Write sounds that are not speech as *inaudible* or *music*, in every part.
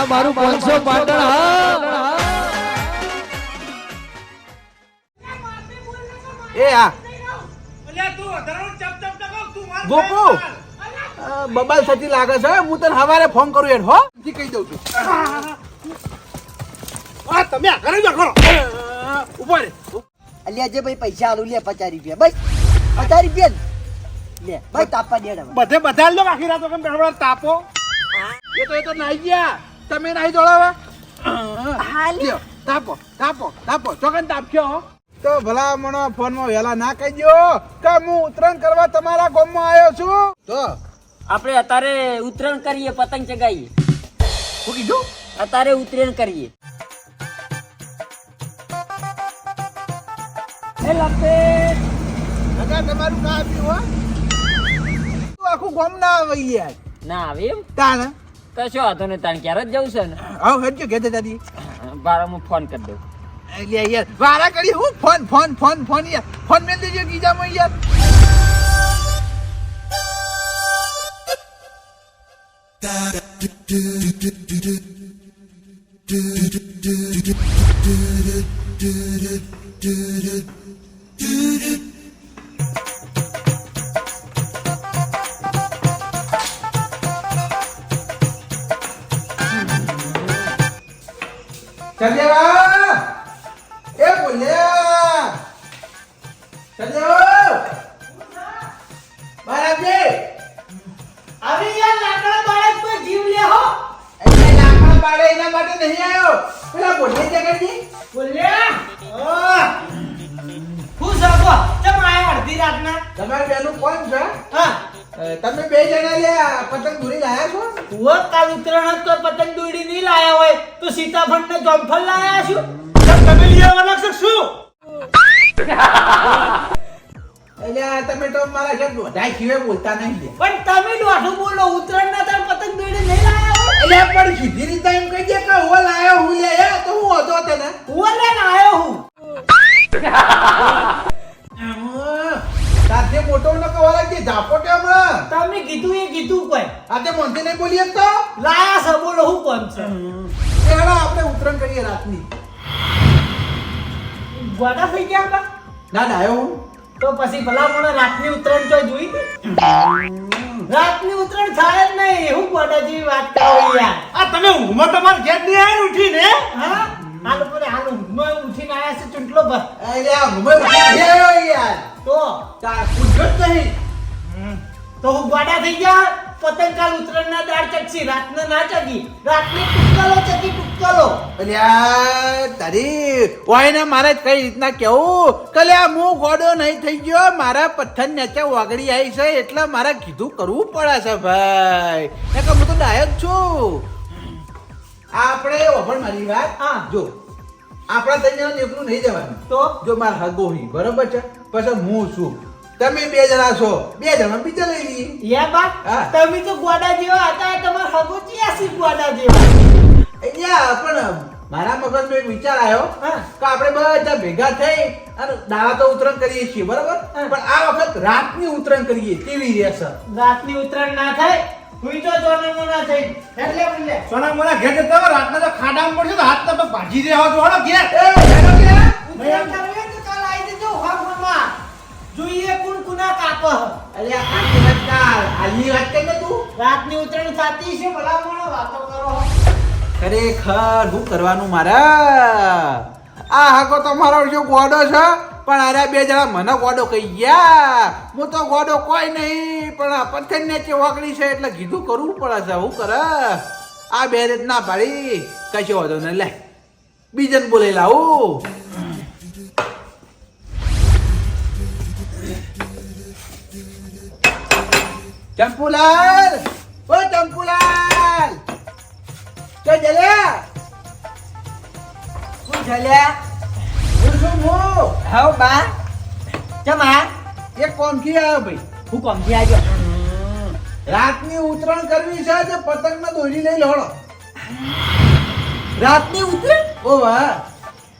આ મારું પાંચસો પાટણ હા. એ ગોપુ ભાઈ. આ બબાલ સચી લાગે છે. હું તને હવારે ફોન કરું યાર હો. જી કહી દઉં છું. *laughs* આ તમે આ ઘરે જો ખરો આ, ઊભા રે. અલ્યા જે ભાઈ પૈસા આલુ લે પચાસ રૂપિયા. બસ. પચાસ રૂપિયા લે ભાઈ તાપવા દેડ બધે બધા લો આખી રાતો કેમ બેઠા તાપો? એ તો એ તો નાઈ ગયા. તમે નાઈ જોડાવે? હા લે. લ્યો, તાપો તાપો તાપો. ચોકન તાપખ્યો તો ભલા મણો ફોનમાં વેલા ના કહી દો કે હું ઉતરણ કરવા તમારા ગામમાં આવ્યો છું. તો આપણે અત્યારે ઉત્તરાયણ કરીએ પતંગ ચગાવીએ. શું કીધું? અત્યારે ઉત્તરાયણ કરીએ. એ લપે. અગર તમારું આપ્યું હો. તું આખું ગામ ના આવે યાર. ના આવે એમ? તાણ. કશો વાંધો નહીં તાણ ક્યારે જ જવું છે ને આવ હેડજો કે દાદી બારા હું ફોન કરી દઉં યાર વારા કરી હું ફોન ફોન ફોન ફોન યાર ફોન મેં દેજો ગીજામાં યાર સંજયવા એ બોલ્યા! સંજય મહારાજજી આવી યાર લાકડા બાળક તો જીવ લે હો. એટલે લાકડા પાડે એના માટે નહીં આવ્યો. પેલા બોલે જગડજી બોલ્યા. ખુશ હતો ચમ આયા અડધી રાતના? તમારે બેનું કોણ છે? હા. તમે બે જણા લે પતંગ દોરી લાયા છો? હુઓ કાલ ઉત્તરાયણ જ સીતાફળ ને જોમફળ લાયા છું? તમે લઈ આવવાના છો શું? એટલે તમે તો મારા વધાય સિવાય બોલતા નહીં પણ તમે દોઢું બોલો ઉત્તરાયણ ના તાર પતંગ દોડી નહીં લાયા એટલે પણ સીધી રીતે એમ કહી દે કે હું લાયો હું લે તો હું હતો તને. હું લઈને આવ્યો હું? સાથે મોટો ન કવા લાગી ઝાપોટે હમણાં તમે કીધું એ કીધું કોઈ. આજે મોંથી નહીં બોલીએ તો લાયા છે બોલો હું કોણ છે? હવે આપણે ઉતરણ કરીએ રાતની. ગોડા થઈ ગયા હતા? ના ના આવ્યો હું. તો પછી ભલા મને રાતની ઉત્તરાયણ તો જોઈ રાતની ઉત્તરાયણ થાય જ નહીં એવું ગોડા જેવી વાત કરો યાર. આ તમે ઊંઘમાં તમારે જેટ નહીં આવીને ઉઠીને? હા? હાલ ઉપર હાલ ઊંઘમાં ઉઠીને આયા છે ચૂંટલો ભર. એટલે આ ઘુમે યાર. તો? જ નહીં. તો હું ગોડા થઈ ગયા? પતંગ કાલ ઉત્તરાયણ ના દાળ ચકસી રાતના ના ચગી રાતને ટુક્કલો ચકી ટુક્કલો અલ્યા તારી ઓયને મારે કઈ રીતના કેવું? કલે આ હું ગોડો નહીં થઈ ગયો મારા પથ્થર નીચે વાગડી આવી છે એટલે મારે કીધું કરવું પડે છે ભાઈ. એ કે હું તો ડાયક છું. આપણે ઓભણ મારી વાત? હા. જો આપણા ત્રણ જણા નહીં જવાનું. તો? જો મારા હગો બરોબર છે? પછી હું છું. તમે બે જણા છો. બે જણા બીજા લઈ લઈએ. યા બા તમે તો ગોડા જેવા હતા તમાર હગો ચિયાસી ગોડા જેવા. અહીંયા પણ મારા મગજમાં એક વિચાર આવ્યો હા. કે આપણે બધા ભેગા થઈ અને દાવા તો ઉતરણ કરીએ છીએ બરાબર? પણ આ વખત રાતની ઉતરણ કરીએ કેવી રહેશે રાતની ઉત્તરાયણ ના થાય હુઈ તો જોનમો ના થઈ. એટલે મોના ઘેર જતા હોય, રાતના તો ખાડામાં પડશે તો હાથ તો ભાજી રહ્યા છો ઘેર. એ, કરવી તો કાલ આવી જજો હોમમાં. જોઈએ કુણ કુના કાપ. અરે આ વાત કાલ, હાલની વાત કરી ને તું. રાતની ઉતરણ સાતી છે ભલા મોણો વાતો કરો. ખરેખર શું કરવાનું મારા? આ હાકો તો મારો જો ગોડો છે? પણ અરે બે જણા મને ગોડો કહી ગયા. હું તો ગોડો કોઈ નહીં પણ આ પથ્થર ને વાકડી છે એટલે કીધું કરવું પડે છે હું કરે? આ બે રીત ના પાડી. કશો વાંધો નહીં લે. બીજન બોલે લાવું. ચંપુલાલ! ઓ ચંપુલાલ! તો જલ્યા? શું ચાલ્યા હું છું હું. હાવ બા. ચમા એક કોમથી આવ્યો ભાઈ. હું કોમથી આવ્યો? રાતની ઉતરણ કરવી છે તે પતંગમાં દોરી લઈ લડો. રાતની ઉતરાયણ ઓ વાહ.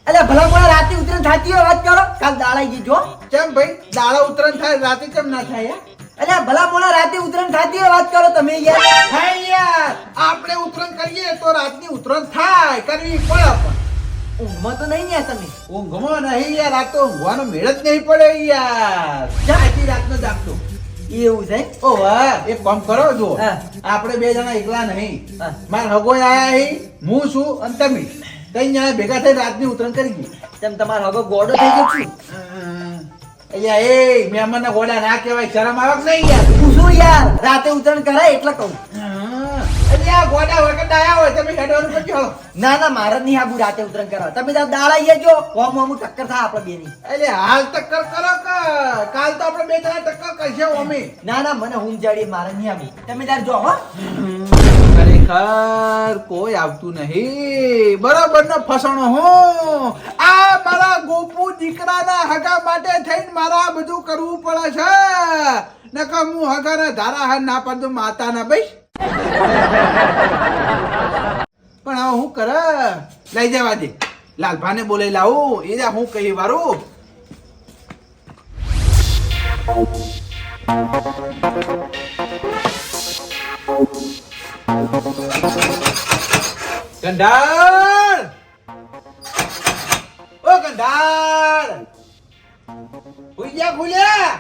અલ્યા ભલા મોણા રાતની ઉતરાયણ થતી હોય વાત કરો. કાલ દાડાઈ જજો કેમ ભાઈ? દાડા ઉતરણ થાય રાતે કેમ ના થાય યાર? અલ્યા ભલા મોડા રાતે ઉતરણ થતી વાત કરો તમે યાર. થાય યાર આપણે ઉતરણ કરીએ તો રાતની ઉતરણ થાય કરવી પડે પણ. ઊંઘમાં તો નહીં યાર તમે. ઊંઘમાં નહીં યાર આ તો ઊંઘવાનો મેળ જ નહીં પડે યાર. જાતી રાતનો દાખલો એવું છે? ઓ વાહ એક કામ કરો જો આપણે બે જણા એકલા નહીં. મારા હગો આયા હી હું છું અને તમે. ત્રણ જણા ભેગા થઈ રાતની ઉતરણ કરી ગઈ તેમ તમારો હગો ગોડો થઈ ગયો છું. અહીંયા એ મહેમાનના ઘોડા ના કહેવાય શરમ આવે કે નહીં યાર? તું શું યાર? રાતે ઉતરણ કરાય એટલે કહું. ગોડા ડાયા હોય તમે હેડવાનું કરજો ના ના મારે નહીં આબુ રાતે ઉતરણ કરવા. તમે તાર દાળા આવીએ જો હોમ હોમ ટક્કર થાય આપણે એટલે હાલ ટક્કર કરો કે કાલ તો આપણે બે ત્રણ ટક્કર કરશે અમે ના ના મને હું જાડી મારે નહીં આબુ તમે તાર જો હો. ખરેખર કોઈ આવતું નહીં. બરાબર ને ફસણો હો. આ મારા ગોપુ દીકરાના હગા માટે થઈને મારા બધું કરવું પડે છે. નકર હું હગાના ધારા હાર ના પડતો માતા ના ભાઈ. પણ હવે હું કરે? લઈ જવા દે. લાલભાને બોલાઈ લાવું. એ હું કહી વારું. ગંધાર ઓ ગંધાર ખુલ્યા? ખુલ્યા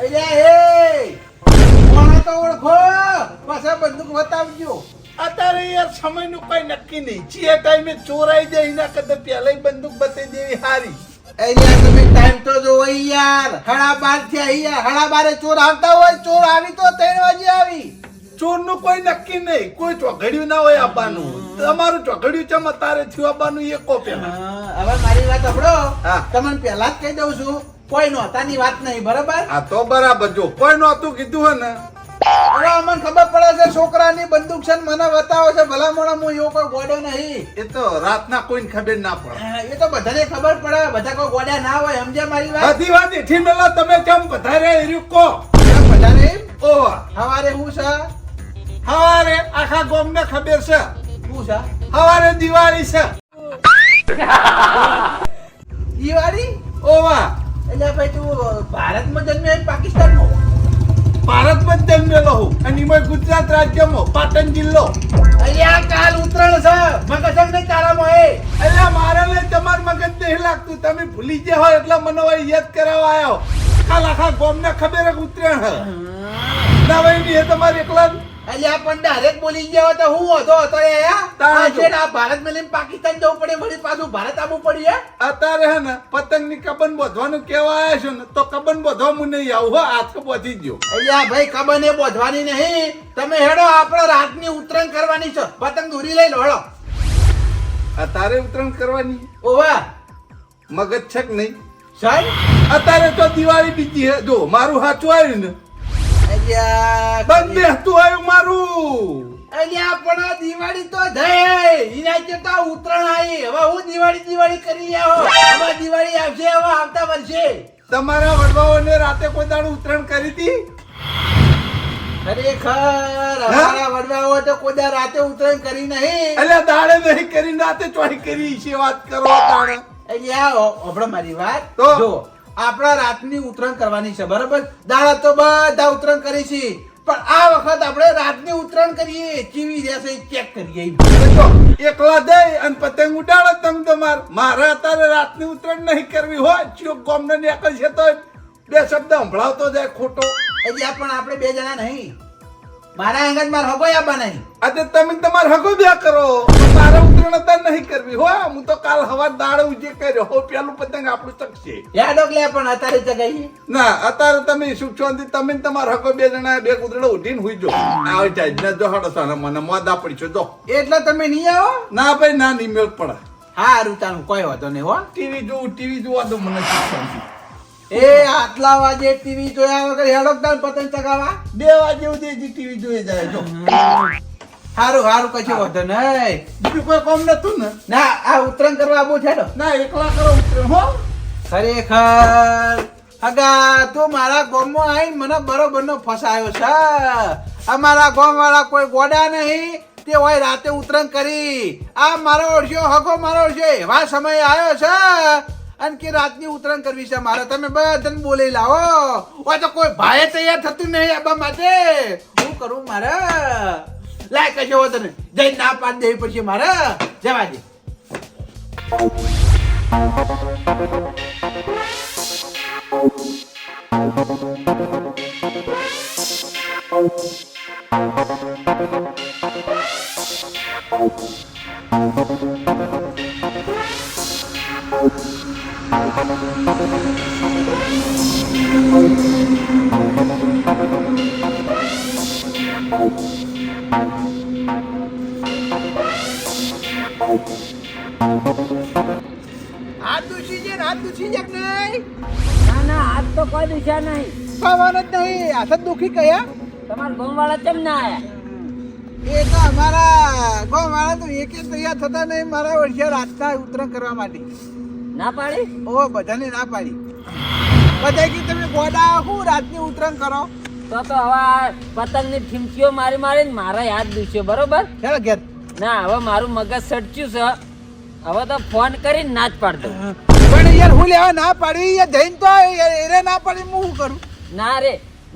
અલ્યા એ કોણે તો ઓળખો? પાછા બંદૂક બતાવજો અત્યારે યાર સમયનું કઈ નક્કી નહીં. જે ટાઈમે ચોરાઈ જાય, એના કરતા પહેલા બંદૂક બતાવી દેવી હારી. અલ્યા તમે ટાઈમ તો જોવો યાર. હડા બાર થયા યાર. હડા બારે ચોર આવતા હોય ચોર આવી તો ત્રણ વાગે આવી. ચોરનું કોઈ નક્કી નહીં. કોઈ ચોઘડિયું ના હોય આપવાનું તમારું ચોઘડિયું ચમ અત્યારે થયું આપવાનું એ કો પેલા? હવે મારી વાત સાંભળો. તમને પહેલા જ કહી દઉં છું કોઈ નોતાની વાત નહીં બરાબર? આ તો બરાબર. જો કોઈ નોતું કીધું હે ને હવે અમને ખબર પડે છે છોકરાની બંદૂક છે ને મને બતાવો છે. ભલા મોણા હું એવો કોઈ ગોડો નહીં. એ તો રાતના કોઈને ખબર ના પડે. એ તો બધાને ખબર પડે. બધા કોઈ ગોડા ના હોય સમજે મારી વાત? બધી વાત એઠી મેલા તમે કેમ વધારે એર્યું કો કેમ બધા હવારે હું છે? હવારે આખા ગોમ ને ખબર છે. હું છે? હવારે દિવાળી છે. દિવાળી? ઓવા એટલે ભાઈ તું ભારતમાં જન્મ્યો પાકિસ્તાનમાં? ભારતમાં જ જન્મેલો હું. અને એમાં ગુજરાત રાજ્યમાં પાટણ જિલ્લો. અહીંયા કાલ ઉતરણ છે. મગજ ને તારામાં એ એટલે મારે લઈ તમાર મગજ નહીં લાગતું. તમે ભૂલી ગયા હોય એટલે મને હવે યાદ કરાવવા આવ્યો કાલ આખા ગામને ખબર ઉતરણ હે. ના ભાઈ ની એ તમારે એકલા? એટલે આ પણ ડાયરેક્ટ બોલી ગયા તો હું હતો હતો એ આજે આ ભારતમાં લઈને પાકિસ્તાન જવું પડે વળી પાછું ભારત આવવું પડ્યું અત્યારે હે ને પતંગની કબન બોધવાનું કેવા આવ્યા છો ને તો કબન બોધવા હું નહીં આવું હો હાથ બોધી ગયો અહીંયા ભાઈ કબન એ બોધવાની નહીં. તમે હેડો આપણે રાતની ઉતરણ કરવાની છે. પતંગ દોરી લઈ લો હેડો. અત્યારે ઉતરણ કરવાની? ઓવા મગજ છે કે નહીં? સાહેબ? અત્યારે તો દિવાળી બીજી હે જો મારું હાથું આવ્યું ને અલ્યા બંધ બેસતું આવ્યું મારું. અલ્યા પણ દિવાળી તો થઈ. એના કરતા ઉતરણ આવી. હવે હું દિવાળી દિવાળી કરી આવો હવે દિવાળી આવશે હવે આવતા વર્ષે. તમારા વડવાઓને રાતે કોઈ દાડું ઉત્તરાયણ કરી હતી? ખરેખર અમારા વડવાઓ તો કોઈ રાતે ઉત્તરાયણ કરી નહીં. એટલે દાડે નહીં કરી રાતે ચોરી કરી છે વાત કરો દાડે. અલ્યા હમણાં મારી વાત. તો? જો આપણા રાતની ઉતરણ કરવાની છે બરાબર? દાડા તો બધા ઉતરણ કરી છે. પણ આ વખત આપણે રાતની ઉતરણ કરીએ કેવી રહેશે ચેક કરીએ. એકલા દઈ અને પતંગ ઉડાડો તમ તમાર મારા અત્યારે રાતની ઉતરણ નહીં કરવી હોય. ચિયો ગોમને નીકળ છે તો બે શબ્દ સંભળાવતો જાય ખોટો. અલ્યા પણ આપણે બે જણા નહીં. મારા અંગત માર હગોય આબા નહીં અતે તમે તમાર હગો બ્યા કરો. મારે અત્યારે નહીં કરવી. હો હું તો કાલ હવા દાડે ઉજે કર્યો. હો પેલું પતંગ આપણું ચકશે. યાદ ઓગલે પણ અતારે ચગાઈ ના અતારે તમે સુખ શાંતિ તમે તમાર હકો બે જણા બે કૂતરા ઉઠીને હુઈ જો આવે જાય ને જો હડો સાને મને મોદા પડી છો જો. એટલે તમે નહીં આવો? ના ભાઈ ના નહીં મેળ પડે. હારું તાનું કોઈ વાંધો નહીં હો. ટીવી જોવું ટીવી જોવા દો મને સુખ શાંતિ. એ આટલા વાગે ટીવી જોયા વગર હેડોકદાન પતંગ ચગાવા. બે વાગે સુધી હજી ટીવી જોઈ જાય જો. હારું હારું કશું વાંધો નહીં. બીજું કોઈ કામ નતું ને? ના આ ઉતરણ કરવા આવું છે ના એકલા કરો ઉતરણ હો. ખરેખર. અગા તું મારા ગામમાં આવીને મને બરોબર નો ફસાયો છે. અમારા ગામ વાળા કોઈ ગોડા નહીં. તે હોય રાતે ઉતરણ કરી. આ મારો ઓળખ્યો હગો મારો ઓળખ્યો એવા સમય આવ્યો છે. અને કે રાતની ઉતરણ કરવી છે મારે તમે બધાને બોલી લાવો. ઓ તો કોઈ ભાઈ તૈયાર થતું નહીં આબા માટે. શું કરું મારે? લાય કશો હો તને. જઈ ના પાડી દેવી પડશે મારે. જવા દે. Thank દુસી છે ને હાથ દુસી છે કે નહીં ના ના હાથ તો કોઈ દિશા નહીં ખાવાનું જ નહીં હાથ જ દુખી કયા તમારા ગામ વાળા કેમ ના આયા એ તો અમારા ગો મારા તો એકે તૈયાર થતા નહીં મારા વર્ષે રાતના ઉતરણ કરવા માટે ના પાડી? ઓ બધાને ના પાડી. બધા કે તમે ગોડા હું રાતની ઉતરણ કરો. તો તો હવે પતંગની ઠીમકીઓ મારી મારીને મારા યાદ દુસ્યો બરોબર? ચાલો ઘેર. ના હવે મારું મગજ સટચ્યું છે. હવે તો ફોન કરીને ના જ પાડતો પણ યાર હું લેવા ના પાડી યાર જઈને તો એને ના પાડી હું શું કરું? ના રે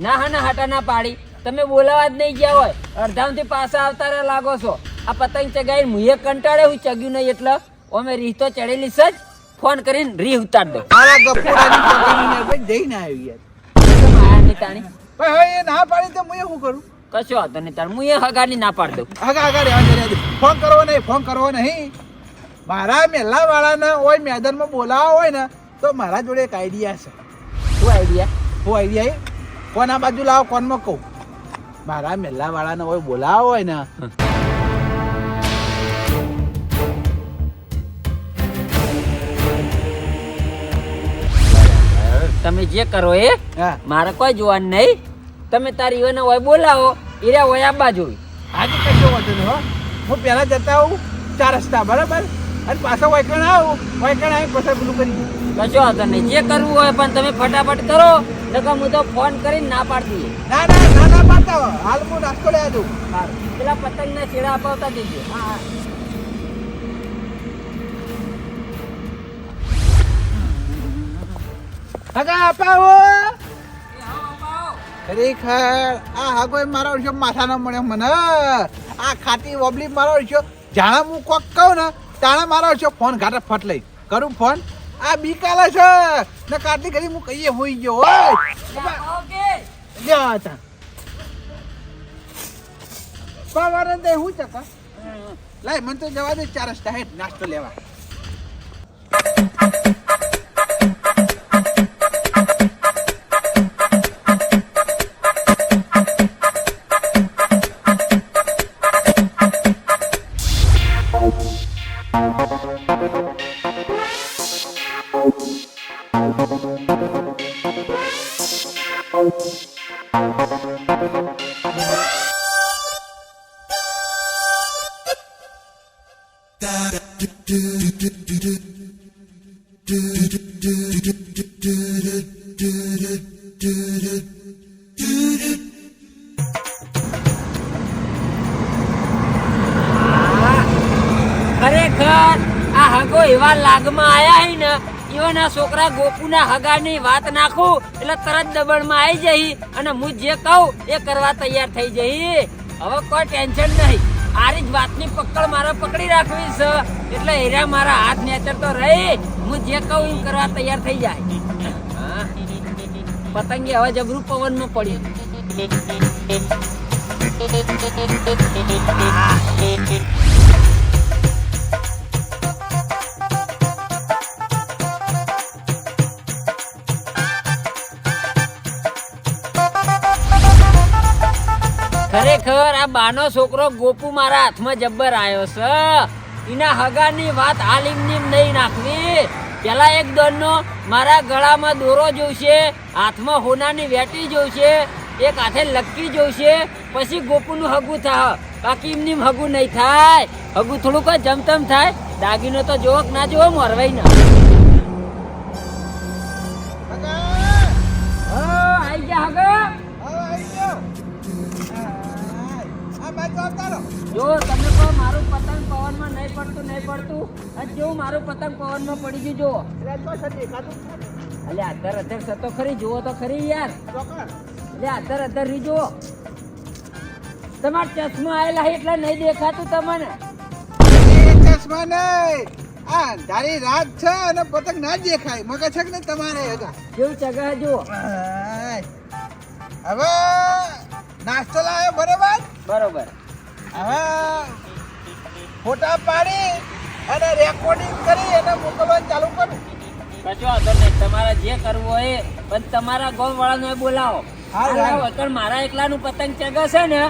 ના હા ના હાટા ના પાડી. તમે બોલાવા જ નહીં ગયા હોય. અડધામથી પાછા આવતા રહ્યા લાગો છો. આ પતંગ ચગાવીને મુએ કંટાળે હું ચગ્યું નહીં એટલે? અમે રીતો ચડેલી છે જ? ફોન કરીને રી ઉતાર દે. મારા ગફુરાની છોકરીને ભાઈ જઈને આવ્યો યાર કેમ આયા નહીં તાણી. પણ હવે એ ના પાડી તો હું શું કરું? કશો વાંધો નહીં તાર હું એ હગાડી ના પાડ દઉં. રહેવા દે, રહેવા ફોન કરવો નહીં ફોન કરવો નહીં. મારા મેલા વાળાને હોય મેદાનમાં બોલાવા હોય ને તો મારા જોડે એક આઈડિયા છે. શું આઈડિયા હું આઈડિયા એ? કોણ આ બાજુ લાવો કોનમાં કહું? મારા મેલા વાળાને હોય બોલાવો હોય ને તમે જે કરો એ મારે કોઈ જોવાનું નહીં. તમે તારી ઈવન હોય બોલાવો ઈરા હોય આબા જોઈ આજે કશો વાંધો નહીં હો. હું પહેલાં જતા આવું ચાર રસ્તા બરાબર? અને પાછો વાયકણ આવું વાયકણ આવી પછી પેલું કરી કશો વાંધો નહીં. જે કરવું હોય પણ તમે ફટાફટ કરો નકર હું તો ફોન કરીને ના પાડી દઈએ ના ના ના ના પાડતા. હાલ હું નાસ્તો લઈ દઉં પેલા પતંગના છેડા અપાવતા દેજો. હા હા. હગા અપાવો ખરેખર આ હાગો મારો ઓળખ્યો માથા ના મળ્યો મને. આ ખાતી ઓબલી મારો ઓળખ્યો જાણે હું કોક કહું ને તાણે મારો ઓળખ્યો ફોન ઘાટે ફટ લઈ. કરું ફોન? આ બીકાલે છે. ને કાટલી કરી હું કહીએ હોઈ ગયો હોય. હતા પવારે દે હું ચકા? લાય મને તો જવા દે ચાર રસ્તા હેઠ નાસ્તો લેવા. આ હગો એવા લાગમાં આયા હે ને, એવાના છોકરા ગોપુના હગાની વાત નાખું, એટલે તરત દબણમાં આવી જઈ અને હું જે કહું એ કરવા તૈયાર થઈ જઈ. હવે કોઈ ટેન્શન નહીં. આરી જ વાતની પકડ મારે પકડી રાખવી છે. એટલે એરા મારા હાથ નેચર તો રહી. હું જે કહું એમ કરવા તૈયાર થઈ જાય. પતંગી હવે જબરું પવનમાં પડ્યું. ખરેખર આ બાનો છોકરો ગોપુ મારા હાથમાં જબ્બર આવ્યો છે એના હગાની વાત આ એમ નહીં નાખવી. પેલા એક દોડનો મારા ગળામાં દોરો જોઈશે હાથમાં હોનાની વેટી જોઈશે એક હાથે લક્કી જોઈશે પછી ગોપુનું હગું થાય બાકી એમની એમ હગું નહીં થાય. હગું થોડુંક જમતમ થાય. દાગીનો તો જોવો ના જોવો મરવાય ના. હગા. જો તમે કહો મારું પતંગ પવનમાં નહીં પડતું નહીં પડતું. અને જેવું મારું પતંગ પવનમાં પડી ગયું જો. એટલે અધર અધર થતો ખરી જુઓ તો ખરી યાર. એટલે અધર અધર રી જુઓ. તમારા ચશ્મા આવેલા એટલે નહીં દેખાતું તમને. ચશ્મા નહીં. આ અંધારી રાત છે અને પતંગ ના દેખાય. મગજ છે ને તમારે? હગા જેવું ચગા જુઓ. હવે નાસ્તો લાવ્યો બરોબર? બરોબર. હવે ફોટા પાડી અને રેકોર્ડિંગ કરી અને મોકલવાનું ચાલુ કરું. કશો વાંધો નહીં. તમારે જે કરવું હોય પણ તમારા ગામ વાળાને બોલાવો. વગર મારા એકલાનું પતંગ ચગશે ને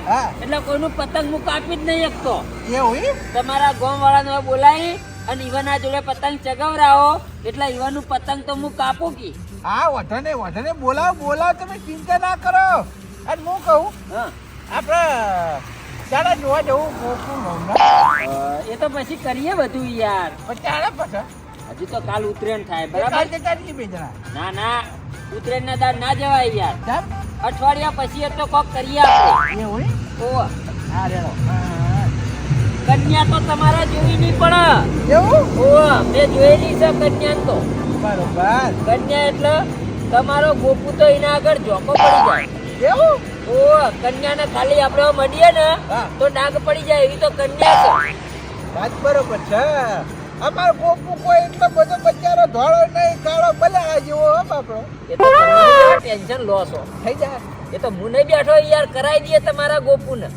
એટલે કોઈનું પતંગ હું કાપી જ નહીં શકતો. એવું? તમારા ગામ વાળાને બોલાવી અને ઈવાના જોડે પતંગ ચગાવરાવો. એટલે ઈવાનું પતંગ તો હું કાપું કી. હા વધને વધને બોલાવો બોલાવો. તમે ચિંતા ના કરો. અને હું કહું આપણે ચાલો જોવા જવું ગોકુળ એ તો પછી કરીએ બધું યાર. પણ ચાલે પછી. હજુ તો કાલ ઉત્તરાયણ થાય બરાબર? ના ના. ઉત્તરાયણ ના દાડ ના જવાય યાર. અઠવાડિયા પછી તો કોક કરીએ આપણે. ઓ હા રેડો કન્યા તો તમારે જોઈ નહીં પણ. એવું? ઓ મેં જોયેલી છે કન્યા તો. બરોબર. કન્યા એટલે તમારો ગોપુ તો એના આગળ જોકો પડી જાય. એવું? ઓહ, કન્યાને ખાલી આપણે મળીએ ને. તો ડાઘ પડી જાય એવી તો કન્યા છે. વાત બરોબર છે. અમાર ગોપુ કોઈ એટલો બધો બચારો ધોળો નહીં કાળો ભલે આ જેવો હો આપણો એ તો ટેન્શન લો છો. થઈ જાય. એ તો મુને બેઠો યાર કરાઈ દઈએ તમારા ગોપુને.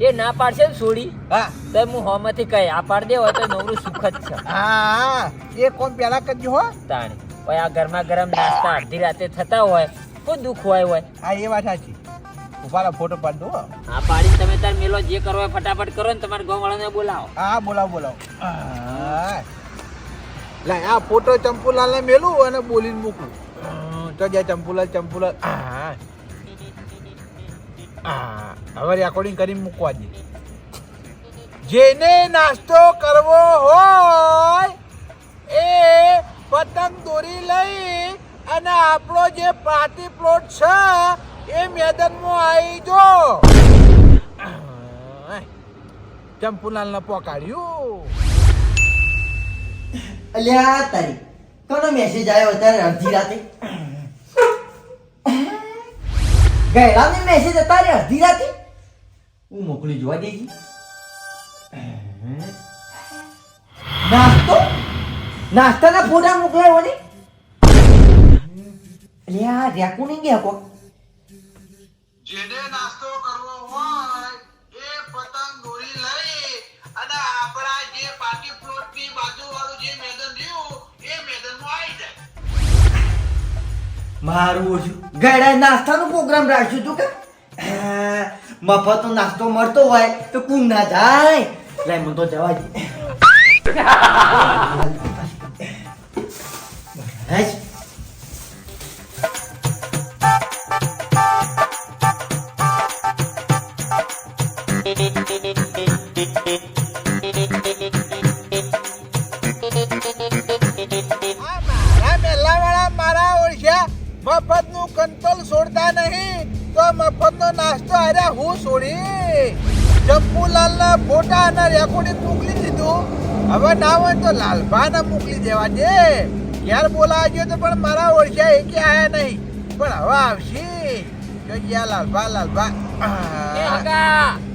એ ના પાડશે ને છોડી. હા. તો હું હોમાંથી કહી આ પાડ દેવો તો નવરું સુખ જ છે. હા એ કોણ પેલા કરજો હો. તાણી. ઓય આ ગરમા ગરમ નાસ્તા અડધી રાતે થતા હોય કોઈ દુઃખ હોય હોય. હા એ વાત સાચી. ઉભારા ફોટો પાડ હા. આ પાડી તમે તાર મેલો જે કરો હોય ફટાફટ કરો ને તમારા ગામ વાળાને બોલાવો. હા બોલાવો બોલાવો. લે આ ફોટો ચંપુલાલ ને મેલું અને બોલીને મૂકું. તો જાય ચંપુલાલ ચંપુલાલ. હા હા. હવે રેકોર્ડિંગ કરીને મૂકવા દે. જેને નાસ્તો કરવો હોય એ પતંગ દોરી લઈ અને આપણો જે પાર્ટી પ્લોટ છે, એ મેદાનમાં આવી જો. ચંપુલાલ ને પોકાડ્યું. અલ્યા, તારી, કોનો મેસેજ આવ્યો અત્યારે અડધી રાતે? ગયરાને મેસેજ અત્યારે અડધી રાતે? હું મોકલી જોવા દેજી નાસ્તો? નાસ્તાના ફોટા મોકલાયો ને. અલ્યા રેકુ નહીં ગયા કોક? જેને નાસ્તો કરવો હોય એ પતંગ દોરી લઈ અને આપણા જે પાર્ટી પ્લોટની બાજુ વાળું જે મેદાન રહ્યું એ મેદાનમાં આવી જાય. મારું ઓછું. ગયડા નાસ્તાનો પ્રોગ્રામ રાખ્યું તું કે? મફતનો નાસ્તો મળતો હોય તો કુમ ના જાય. લે મને તો જવા દે. ઓળખ્યા. મફતનું કંટ્રોલ છોડતા નહીં. તો મફત નાસ્તો અરે હું છોડી? ના ફોટા અને રેકોર્ડિંગ મોકલી દીધું. હવે ના હોય તો લાલભા મોકલી દેવા દે. ઘેર બોલાવા ગયો તો પણ મારા ઓળખ્યા એ કે આયા નહીં. પણ હવે આવશે. જો ગયા લાલભા લાલભા.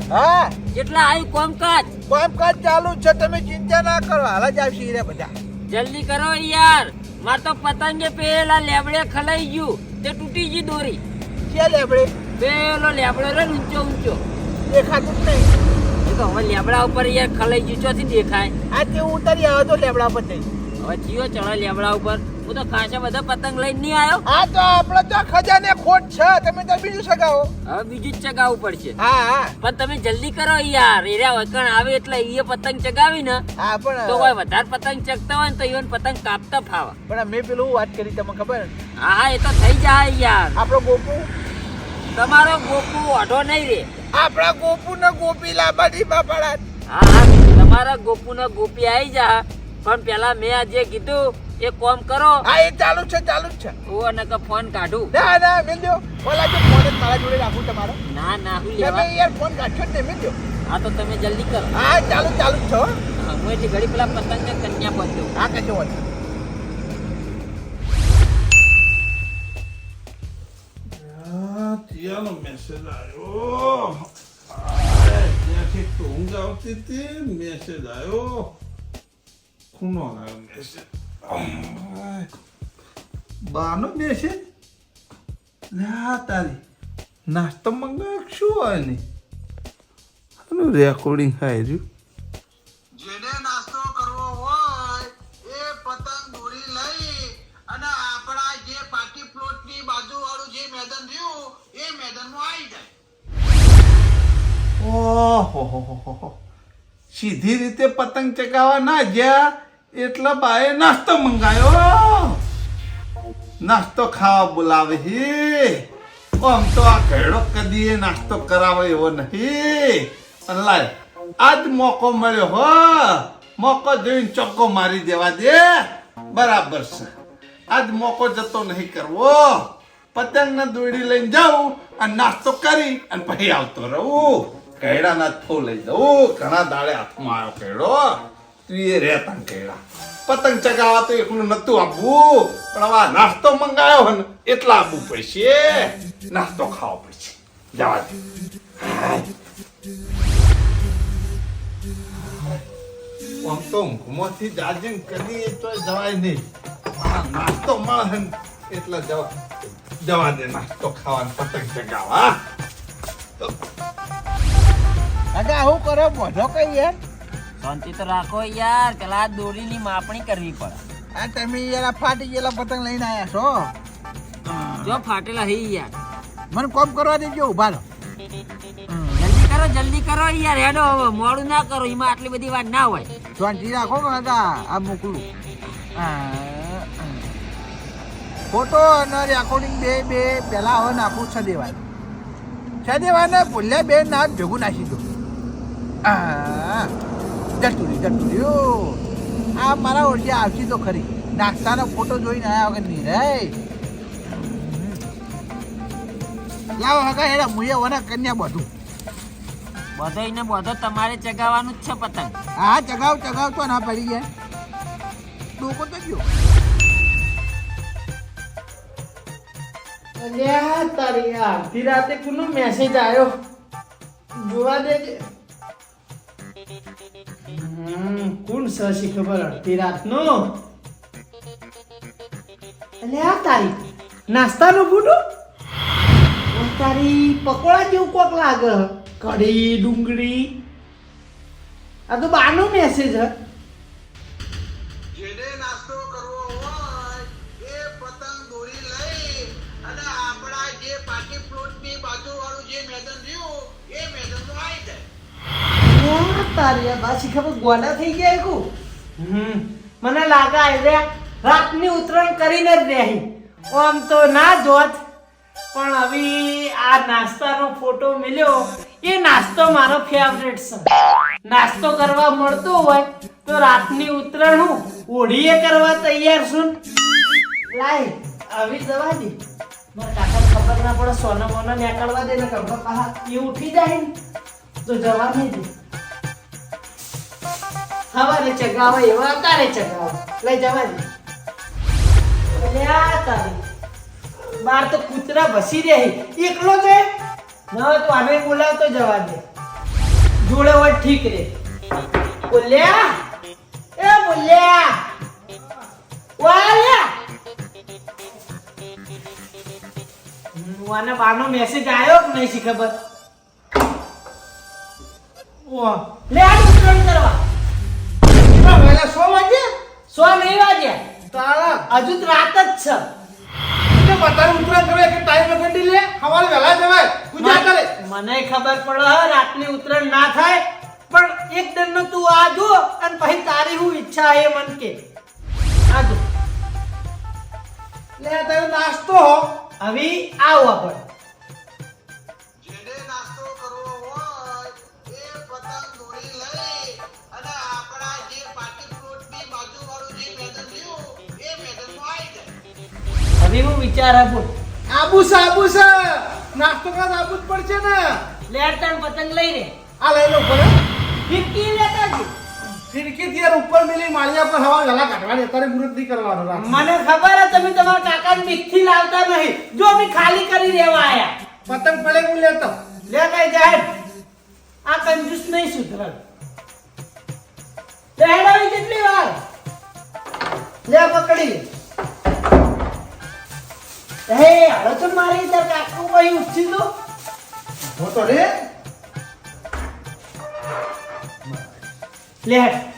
હા? કેટલા આવ્યું કોમકાજ? કોમકાજ ચાલુ છે. તમે ચિંતા ના કરો. હાલ જ આવશે રે બધા. જલ્દી કરો યાર. માર તો પતંગે પેલા લેબડે ખલાઈ ગયું. તે તૂટી ગઈ દોરી. કે લેબડે? પેલો લેબડો રે ઊંચો ઊંચો. દેખાતું જ નહીં. એ તો હવે લેબડા ઉપર યાર ખલાઈ ગયું. ચોથી દેખાય. આ તે ઉતરી આવ્યો તો લેબડા પર જઈ હવે જીઓ ચડો લેબડા ઉપર. હું તો ખાસા બધા પતંગ લઈને નહીં આવ્યો. હા તો આપણે તો ખજાને ખોટ છે. તમે તો બીજું સગાવો હવે બીજું જ ચગાવવું પડશે. હા હા. પણ તમે જલ્દી કરો યાર. એરિયા વકણ આવે એટલે ઈએ પતંગ ચગાવી ને હા પણ તો કોઈ વધારે પતંગ ચગતા હોય ને તો ઈવન પતંગ કાપતા ફાવા. પણ મેં પેલું વાત કરી તમને ખબર? હા હા એ તો થઈ જાય યાર. આપણો ગોપુ? તમારો ગોપુ ઓઢો નહીં રે. આપણા ગોપુ ને ગોપી બાપડા. હા હા તમારા ગોપુ ને ગોપી આવી જા. પણ પેલા મેં આ જે કીધું એ કોમ કરો. હા એ ચાલુ જ છે ચાલુ જ છે. ઓ અને કે ફોન કાઢું. ના ના મેલ્યો ઓલા કે ફોન જ મારા જોડે રાખું તમારો. ના ના હું તમે લેવા યાર ફોન કાઢશો ને મેલ્યો હા તો તમે જલ્દી કરો. હા ચાલુ ચાલુ જ છો હો. હા હું એટલી ઘડી પેલા પતંગ ને કન્યા પહોંચ્યો આ કશો હોય આ મેસેજ આવ્યો. ત્યાંથી તો ઊંઘ આવતી હતી મેસેજ આવ્યો. આવ્યો મેસેજ આય. બાનો મેસેજ લ્યા તારી નાસ્તો મંગાવ્યો કે શું હોય ને આનું રેકોર્ડિંગ થાય રહ્યું જેને નાસ્તો કરવો હોય એ પતંગ દોરી લઈ અને આપણા જે પાર્ટી પ્લોટની બાજુવાળું જે મેદાન રહ્યું એ મેદાનમાં આવી જાય ઓહો સીધી રીતે પતંગ ચગાવવા ના ગયા એટલા બાએ નાસ્તો મંગાયો? નાસ્તો ખાવા બોલાવે હે. આમ તો આ ઘેડો કદી નાસ્તો કરાવે એવો નહીં. અને લાય, આજ મોકો મળ્યો હો. મોકો જોઈને ચોક્કો મારી દેવા દે. બરાબર છે. આજ મોકો જતો નહીં કરવો. પતંગ ને દોડી લઈને જાઉં અને નાસ્તો કરી અને પછી આવતો રહું. કૈડાના થો લઈ જવું ઘણા દાડે હાથમાં આવ્યો કેળો તું એ રહેતા ને પતંગ ચગાવવા તો એકલું નતું આપવું, પણ હવે નાસ્તો મંગાયો હે એટલા આપવું પડશે. નાસ્તો ખાવો પડશે. જવા દે. આમ તો ઊંઘમાંથી જાજિંગ કરી તો જવાય નહીં. નાસ્તો મળે એટલે જવા જવા દે નાસ્તો ખાવાનો, પતંગ ચગાવવા. અગા આવું કરો મોઢો કઈ યાર શાંતિ તો રાખો યાર પેલા દોરી દોરીની માપણી કરવી પડે. આ તમે યાર આ ફાટી ગયેલા પતંગ લઈને આયા છો? જો ફાટેલા હી યાર. મને કોમ કરવા દેજો ઊભા રહો. જલ્દી કરો જલ્દી કરો યાર હેડો હવે મોડું ના કરો એમાં આટલી બધી વાત ના હોય. શાંતિ રાખો કાકા આ મોકલું. ફોટો અને રેકોર્ડિંગ બે બે પહેલા હવે નાખું છ દેવાય છ દેવાને ભૂલ્યા બે ના ભેગું નાખી દો. આ, જતું રહ્યું જતું રહ્યું આ મારા ઓળખી આવશે તો ખરી. નાસ્તાનો ફોટો જોઈને આવ્યા વગર નહીં રે લાવો હકા હેડા મુએ વના કન્યા બધું. બધો ને બધો તમારે ચગાવવાનું જ છે પતંગ. હા ચગાવ ચગાવ તો ના પડી ગયા. ડોકો તો ગયો. અલ્યા તારી આ અડધી રાતે કોનો મેસેજ આવ્યો જોવા દેજે. હમ, કોણ સશી ખબર અડધી રાતનો. અલ્યા તારી નાસ્તાનું બુડું તારી પકોડા જેવું કોક લાગે. કઢી ડુંગળી. આ તો બાનો મેસેજ હ. મને લાગે આજે રાતની ઉતરણ કરીને જ રહી આમ તો ના જોત, પણ હવે આ નાસ્તાનો ફોટો મળ્યો. એ નાસ્તો મારો ફેવરેટ છે. નાસ્તો કરવા મળતો હોય તો રાતની ઉતરણ હું ઓઢીએ કરવા તૈયાર છું. લાય, આવી જવા દે. મારા કાકા ખબર ના પડે સોના મોના નીકળવા દે ને ખબર પાહા એ ઉઠી જાય ને. તો જવા નહીં હવારે ચગાવે એવા તારે ચગાવે. લઈ જવા દે અલ્યા તારી. બાર તો કૂતરા ભસી રહે એકલો છે? ન તો આને બોલાવતો જવા દે. જોડે હોય ઠીક રે. બોલ્યા? એ બોલ્યા? વાલ્યા? હમ, આને બારનો મેસેજ આવ્યો કે નહીં ખબર? વાહ લે આ કરવા. સો નહીં વાગ્યા તાળા હજુ રાત જ છે. એટલે બધાને ઉતરાણ કરે કે ટાઈમ ગંડી લે સવારે વહેલા જવાય. પૂજા કરે મને ખબર પડે રાતની ઉતરાણ ના થાય. પણ એક દરનો તું આ જો અને પછી તારી હું ઈચ્છા એ મન કે. આ જો. લે તારો નાસ્તો હવે આવો આપણે હવે હું વિચાર આપું. આબુ છે આબુ છે. નાસ્તો કા આબુ જ પડશે ને. લેર તણ પતંગ લઈ રે આ લઈ લો પડે ફિરકી લેતા જ ફિરકી થી ઉપર મિલી માળિયા પર હવા ગલા કાઢવાની અત્યારે મુહૂર્ત નહીં કરવાનો મને ખબર હે તમે તમારા કાકાને બીકથી લાવતા નહીં. જો અમે ખાલી કરી દેવા આયા. પતંગ પડે હું લેતો. લે કઈ જાય આ કંજૂસ નહીં સુધરલ. બેહડાવી કેટલી વાર? લે પકડી હે હાલો તો મારી તાર કાકુ ભાઈ ઉઠી તો હું તો રે. લે.